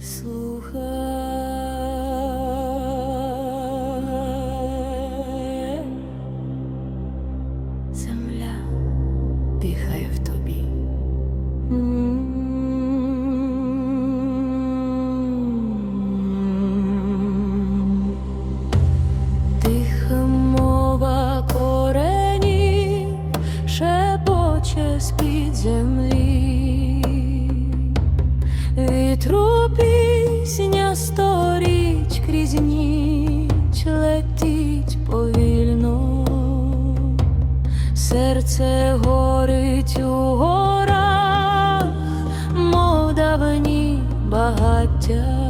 Слухай, серце горить у горах, мов давні багаття.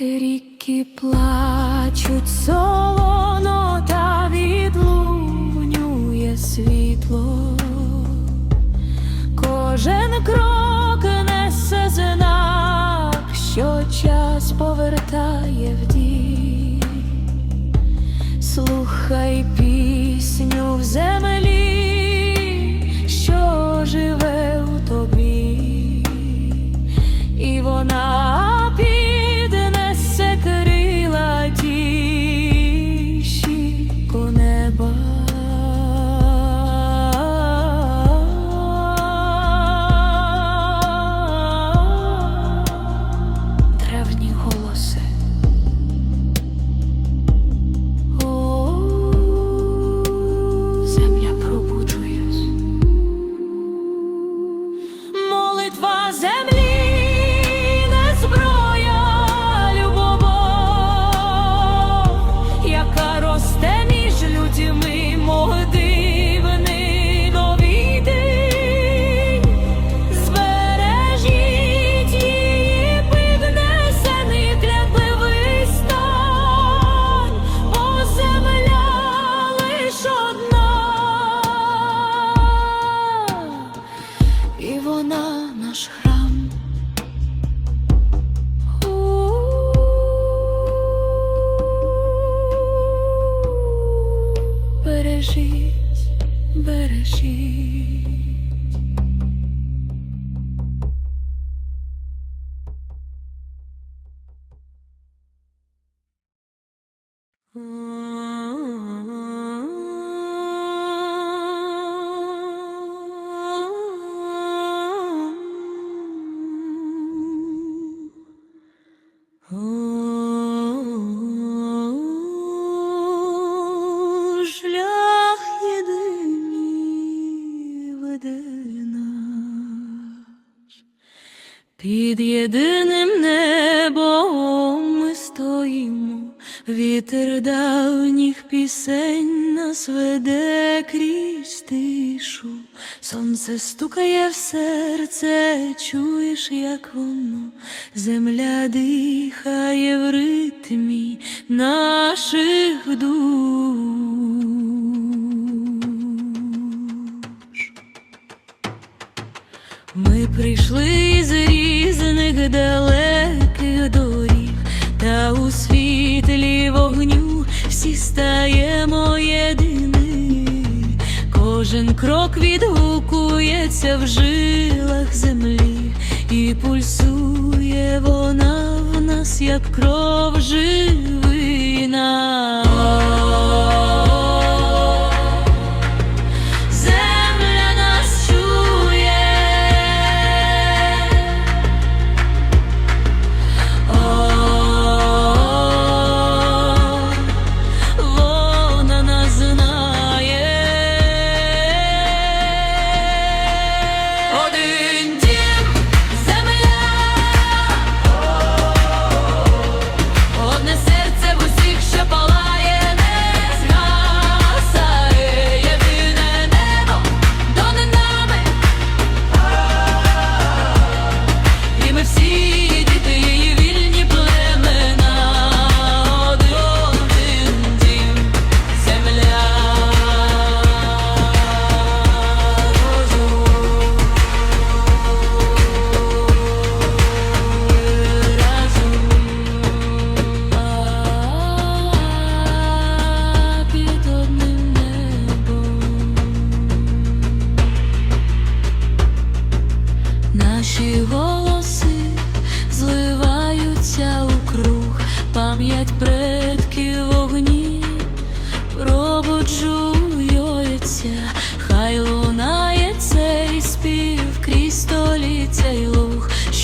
Ріки плачуть солоно та відлунює світло. Кожен крок несе знак, що час повертає в дій. Слухай пісню в землі, Сонце стукає в серце, чуєш, як воно, земля дихає в ритмі наших душ. Ми прийшли з різних далеких доріг, та у світлі вогню всі стаємо єдини. Кожен крок відгукується в жилах землі, і пульсує вона в нас, як кров живина.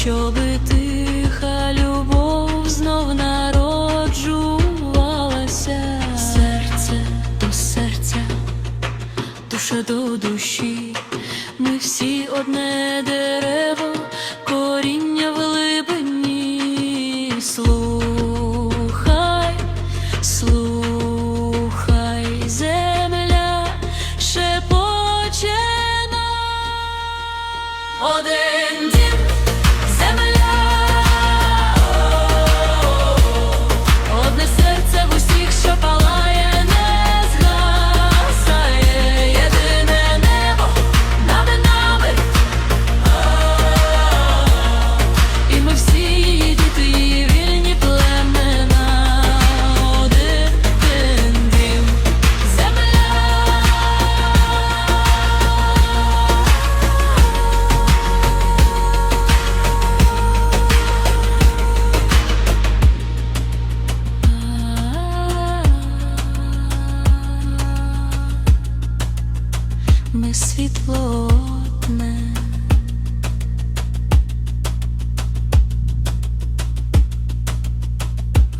Щоби тиха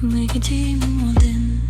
Ми дім один.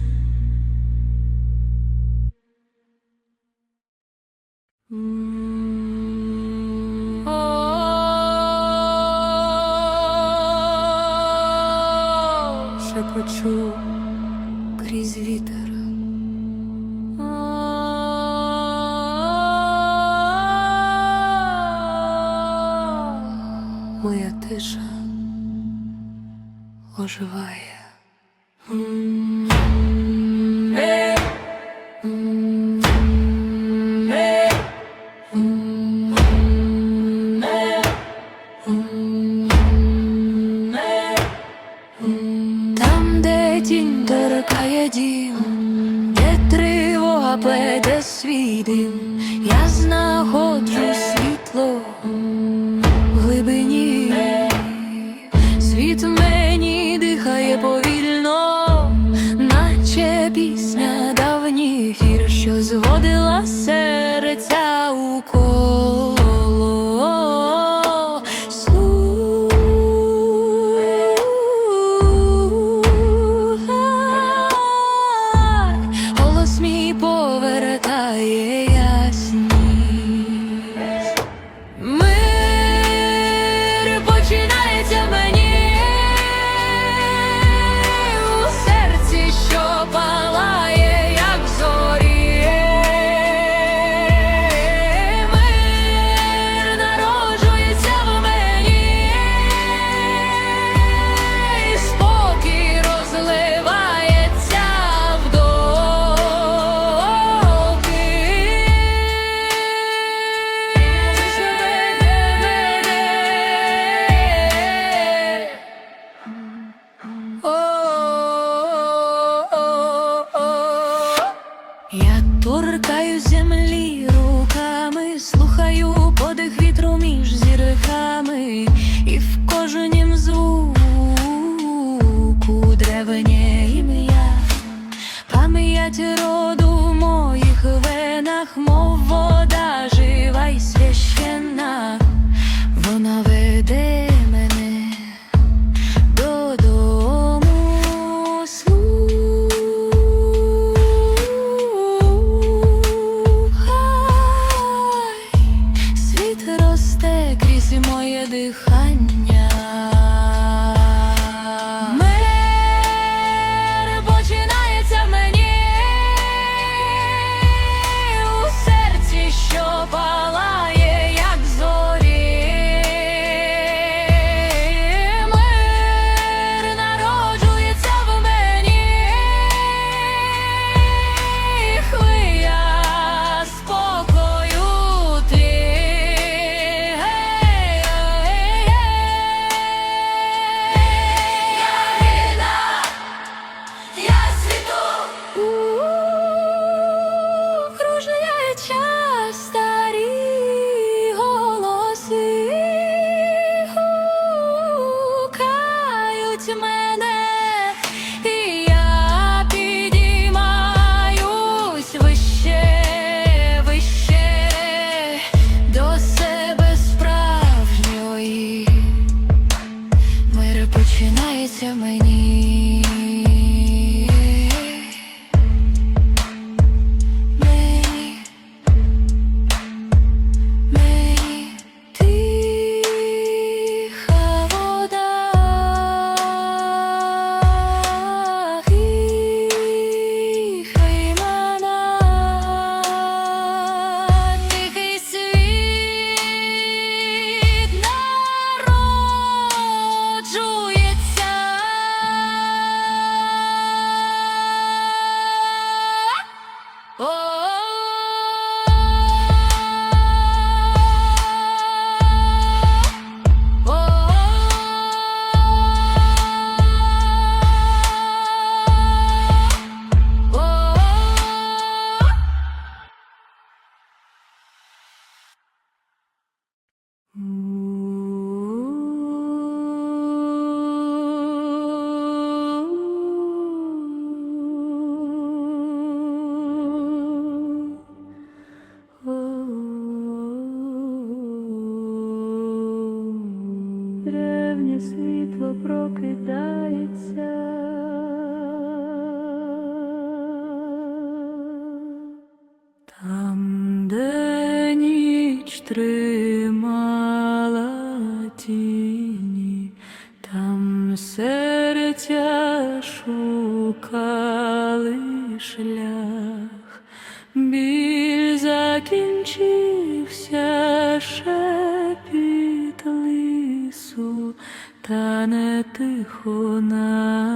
тримала тіні, там серця шукали шлях, біль закінчився шепіт лису, та не тихо на.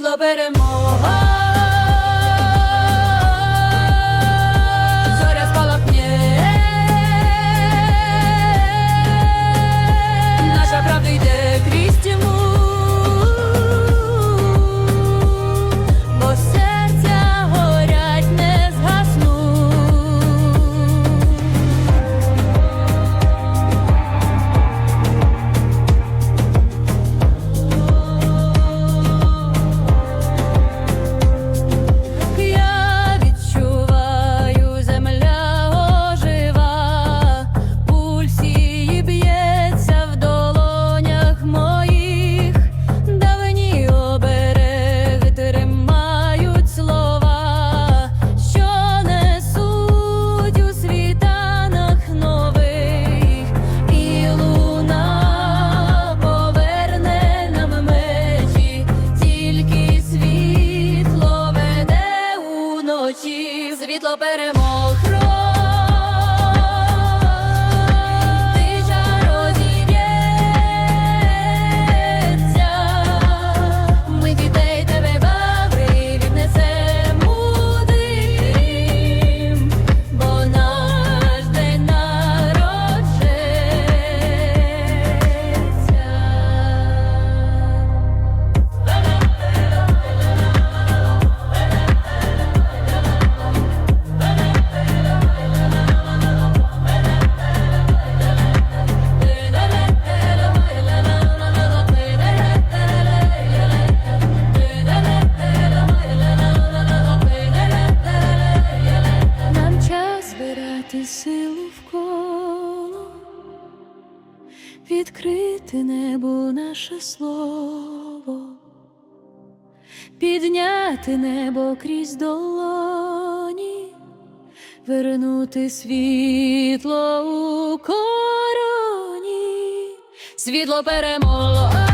lo veremos. Oh. Підняти небо наше слово, підняти небо крізь долоні, вернути світло у короні, світло перемоги.